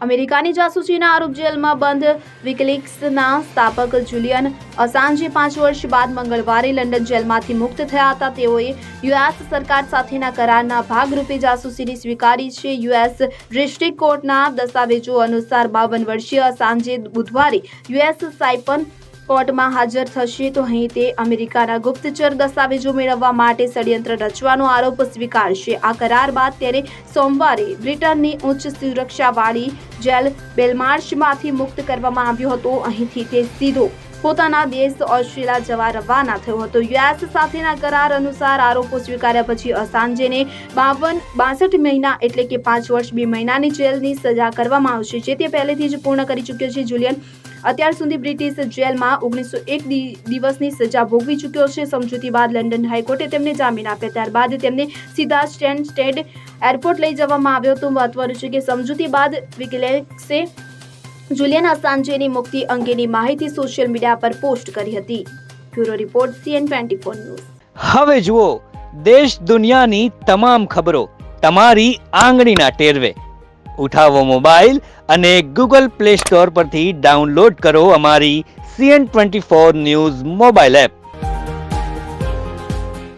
અમેરિકાની જાસૂસીના આરોપ જેલમાં બંધ વિકલિક્સના સ્થાપક જુલિયન અસાંજે પાંચ વર્ષ બાદ મંગળવારે લંડન જેલમાંથી મુક્ત થયા હતા. તેઓએ યુએસ સરકાર સાથેના કરારના ભાગરૂપે જાસૂસીની સ્વીકારી છે. યુએસ ડિસ્ટ્રિક્ટ કોર્ટના દસ્તાવેજો અનુસાર બાવન વર્ષીય અસાંજે બુધવારે યુએસ સાયપન કોર્ટમાં હાજર થશે તો અહીં તે અમેરિકાના ગુપ્તચર દસ્તાવેજો મેળવવા માટે ષડયંત્ર રચવાનો આરોપ સ્વીકારશે. આ કરાર બાદ તેને સોમવારે બ્રિટનની ઉચ્ચ સુરક્ષાવાળી જેલ બેલમાર્શમાંથી મુક્ત કરવામાં આવ્યો હતો. અહીંથી તે સીધો પોતાના દેશ ઓસ્ટ્રેલિયા જવા રવાના થયો હતો. યુએસ સાથેના કરાર અનુસાર આરોપો સ્વીકાર્યા પછી અસાંજેને બાવન, બાસઠ મહિના એટલે કે પાંચ વર્ષ બે મહિનાની જેલની સજા કરવામાં આવશે, જે તે પહેલેથી જ પૂર્ણ કરી ચૂક્યો છે. જુલિયન, અત્યાર સુધી બ્રિટિશ જેલમાં ઓગણીસો એક દિવસની સજા ભોગવી ચૂક્યો છે. સમજૂતી બાદ લંડન હાઈકોર્ટે તેમને જામીન આપ્યા. ત્યારબાદ તેમને સીધા સ્ટેન્ડ, સ્ટેડ એરપોર્ટ લઈ જવામાં આવ્યો હતો. મહત્વનું છે કે સમજૂતી બાદ વિકિલેક્સે જુલિયન અસાંજેની મુક્તિ અંગેની માહિતી સોશિયલ મીડિયા પર પોસ્ટ કરી હતી. Bureau report, CN twenty four news. હવે જુઓ, દેશ દુનિયાની તમામ ખબરો તમારી આંગળીના ટેરવે. ઉઠાવો મોબાઈલ અને ગૂગલ પ્લે સ્ટોર પરથી ડાઉનલોડ કરો અમારી CN twenty four news mobile app.